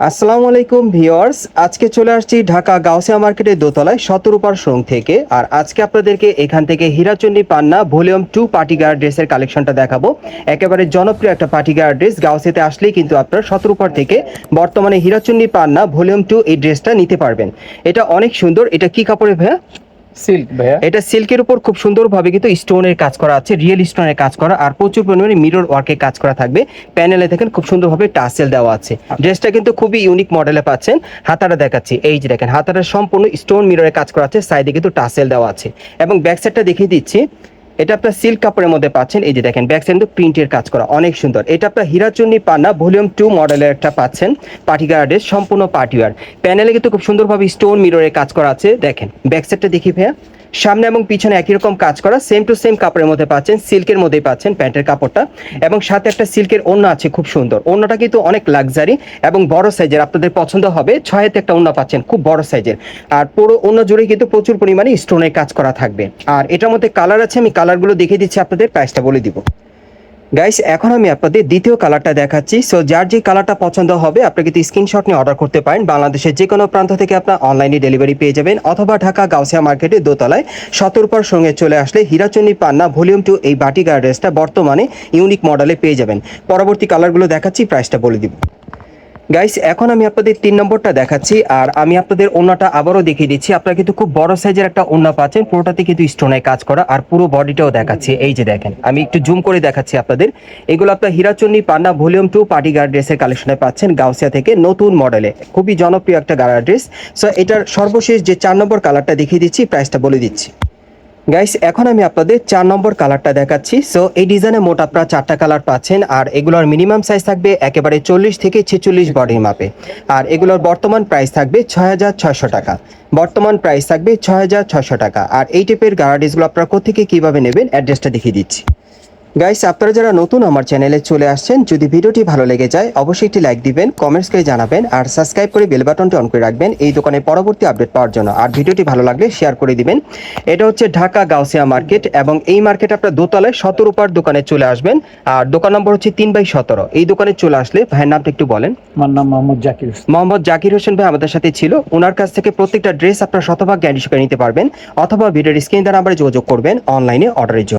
আসসালামু আলাইকুম ভিওয়ার্স আজকে চলে আসছি ঢাকা গাউসিয়া মার্কেটের দোতলায় শতরূপার শোরুম থেকে। আর আজকে আপনাদেরকে এখান থেকে হীরাচন্ডী পান্না ভলিউম টু পার্টিগার ড্রেসের কালেকশনটা দেখাবো। একেবারে জনপ্রিয় একটা পার্টিগার ড্রেস গাউসিয়াতে আসলেই কিন্তু আপনারা শতরূপার থেকে বর্তমানে হীরাচন্ডী পান্না ভলিউম টু এই ড্রেসটা নিতে পারবেন। এটা অনেক সুন্দর, এটা কি কাপড়ে ভাইয়া? সিল্ক ভাইয়া? এটা সিল্কের উপর খুব সুন্দরভাবে কিন্তু স্টোনের কাজ করা আছে রিয়েল স্টোনের কাজ করা আর প্রচুর পরিমাণে মিরর ওয়ার্কে কাজ করা থাকবে। প্যানেলে দেখেন খুব সুন্দরভাবে টাসেল দেওয়া আছে। ড্রেসটা কিন্তু খুবই ইউনিক মডেলে পাচ্ছেন। হাতাটা দেখাচ্ছি। এই যে দেখেন হাতাটা সম্পূর্ণ স্টোন মিররে কাজ করা আছে সাইডে কিন্তু টাসেল দেওয়া আছে। এবং ব্যাক সাইডটা দেখিয়ে দিচ্ছি। এটা আপনার সিল্ক কাপড়ের মধ্যে পাচ্ছেন। এই যে দেখেন ব্যাক সাইড প্রিন্টের কাজ করা, অনেক সুন্দর। এটা আপনার হীরাচুন্নি পান্না ভলিউম টু মডেলের একটা পাচ্ছেন পার্টি গার্ডের সম্পূর্ণ পার্টিওয়ার প্যানেলে কিন্তু খুব সুন্দরভাবে স্টোন মিররের কাজ করা আছে। দেখেন ব্যাক সাইডটা দেখি ভাইয়া। সামনে এবং পিছনে একই রকম কাজ করা সেম টু সেম কাপড়ের মধ্যে পাচ্ছেন, সিল্কের মধ্যেই পাচ্ছেন প্যান্টের কাপড়টা। এবং সাথে একটা সিল্কের ওড়না আছে, খুব সুন্দর। ওড়নাটা কিন্তু অনেক লাক্সারি এবং বড় সাইজের আপনাদের পছন্দ হবে, ছয়েতে একটা ওড়না পাচ্ছেন, খুব বড় সাইজের আর পুরো ওড়না জুড়ে কিন্তু প্রচুর পরিমাণে স্টোনের কাজ করা থাকবে। আর এটার মধ্যে কালার আছে, আমি কালারগুলো দেখিয়ে দিচ্ছি আপনাদের প্রাইসটা বলে দিব। গাইস এখন আমি আপনাদের দ্বিতীয় কালারটা দেখাচ্ছি। সো যার যে কালারটা পছন্দ হবে, আপনি কিন্তু স্ক্রিনশট নিয়ে অর্ডার করতে পারেন। বাংলাদেশের যে কোনো প্রান্ত থেকে আপনার অনলাইনে ডেলিভারি পেয়ে যাবেন, অথবা ঢাকা গাউসিয়া মার্কেটে দোতলায় সতর্কর সঙ্গে চলে আসলে হিরাচন্নি পান্না ভলিউম টু এই বাটি ড্রেসটা বর্তমানে ইউনিক মডেলে পেয়ে যাবেন। পরবর্তী কালারগুলো দেখাচ্ছি প্রাইসটা বলে দিব। গাইস এখন আমি আপনাদের তিন নম্বরটা দেখাচ্ছি, আর আমি আপনাদের ওন্নাটা আবারও দেখিয়ে দিচ্ছি। আপনারা কিন্তু খুব বড় সাইজের একটা ওন্না পাচ্ছেন, পুরোটাতে কিন্তু স্টোনে কাজ করা, আর পুরো বডিটাও দেখাচ্ছি। এই যে দেখেন, আমি একটু জুম করে দেখাচ্ছি আপনাদের। এগুলো আপনার হীরাচন্ডী পান্না ভলিউম টু পার্টি গার্ড ড্রেসের কালেকশনে পাচ্ছেন, গাউসিয়া থেকে নতুন মডেলে খুবই জনপ্রিয় একটা গার্ড ড্রেস সো এটার সর্বশেষ যে চার নম্বর কালারটা দেখিয়ে দিচ্ছি প্রাইসটা বলে দিচ্ছি। গাইস এখন আমি আপনাদের চার নম্বর কালারটা দেখাচ্ছি। সো এই ডিজাইনে মোট আপনারা চারটা কালার পাচ্ছেন, আর এগুলোর মিনিমাম সাইজ থাকবে একেবারে চল্লিশ থেকে ছেচল্লিশ বডির মাপে আর এগুলোর বর্তমান প্রাইস থাকবে ছয় হাজার ছয়শো টাকা। বর্তমান প্রাইস থাকবে ছয় হাজার ছয়শো টাকা। আর এই টাইপের গার্ডিসগুলো আপনারা কোথেকে কীভাবে নেবেন অ্যাড্রেসটা দেখিয়ে দিচ্ছি। গাইস আপনারা যারা নতুন আমার চ্যানেলে চলে আসছেন যদি ভিডিওটি ভালো লেগে যায় অবশ্যই একটি লাইক দিবেন কমেন্টস করে জানাবেন আর সাবস্ক্রাইব করে বেল বাটনটি অন করে রাখবেন। এই দোকানে পরবর্তী আপডেট পাওয়ার জন্য। আর ভিডিওটি ভালো লাগলে শেয়ার করে দিবেন। এটা হচ্ছে ঢাকা গাউসিয়া মার্কেট এবং এই মার্কেট আপনার দোতলায় সতেরোপার দোকানে চলে আসবেন। আর দোকান নম্বর হচ্ছে তিন বাই সতেরো। এই দোকানে চলে আসলে ভাইয়ের নামটা একটু বলেন। আমার নাম মোহাম্মদ জাকির হোসেন। মোহাম্মদ জাকির হোসেন ভাই আমাদের সাথে ছিল। ওনার কাছ থেকে প্রত্যেকটা ড্রেস আপনার শতভাগ গ্যারান্টি নিতে পারবেন। অথবা ভিডিওর স্ক্রিন দ্বারা আমরা যোগাযোগ করবেন অনলাইনে অর্ডারের জন্য।